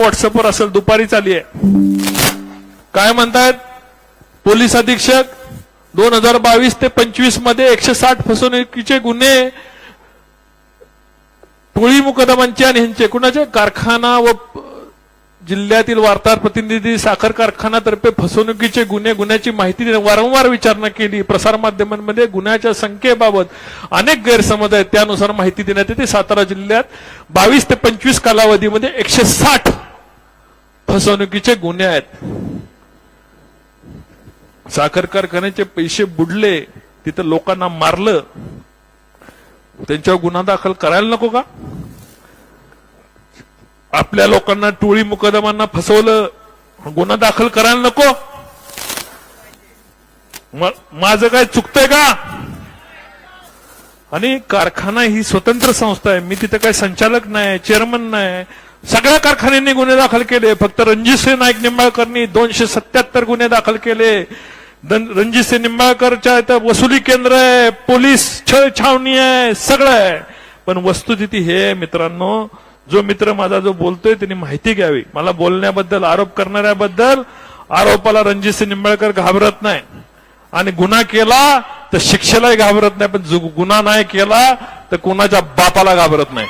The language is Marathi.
व्हॉट्सअपवर असेल दुपारी चाली आहे. काय म्हणतायत पोलीस अधीक्षक दोन हजार बावीस ते पंचवीसमध्ये एकशे साठ फसवणुकीचे गुन्हे टोळी मुकदमांचे आणि ह्यांचे. कुणाचे? कारखाना व जिल्ह्यातील वार्ताहर प्रतिनिधी साखर कारखान्यातर्फे फसवणुकीचे गुन्हे गुन्ह्याची माहिती देणे. वारंवार विचारणा केली. प्रसारमाध्यमांमध्ये गुन्ह्याच्या संख्येबाबत अनेक गैरसमज आहेत. त्यानुसार माहिती देण्यात येते. सातारा जिल्ह्यात बावीस ते पंचवीस कालावधीमध्ये एकशे साठ फसवणुकीचे गुन्हे आहेत. साखर कारखान्याचे पैसे बुडले तिथं लोकांना मारलं त्यांच्यावर गुन्हा दाखल करायला नको का? आपल्या लोकांना टोळी मुकदमांना फसवलं गुन्हा दाखल करायला नको? माझं काय चुकतंय का? आणि कारखाना ही स्वतंत्र संस्था आहे. मी तिथं काय संचालक नाही चेअरमन नाही सगळ्या कारखान्यांनी गुन्हे दाखल केले. फक्त रणजितसिंह नाईक निंबाळकरनी दोनशे सत्याहत्तर गुन्हे दाखल केले. रणजितसिंह निंबाळकरच्या इथं वसुली केंद्र आहे पोलीस छळ छावणी आहे सगळं आहे. पण वस्तुस्थिती हे आहे मित्रांनो जो मित्र माझा जो बोलतोय त्यांनी माहिती घ्यावी. मला बोलण्याबद्दल आरोप करणाऱ्याबद्दल आरोपाला रणजितसिंह निंबाळकर घाबरत नाही. आणि गुन्हा केला तर शिक्षेलाही घाबरत नाही पण जो गुन्हा नाही केला तर कुणाच्या बापाला घाबरत नाही.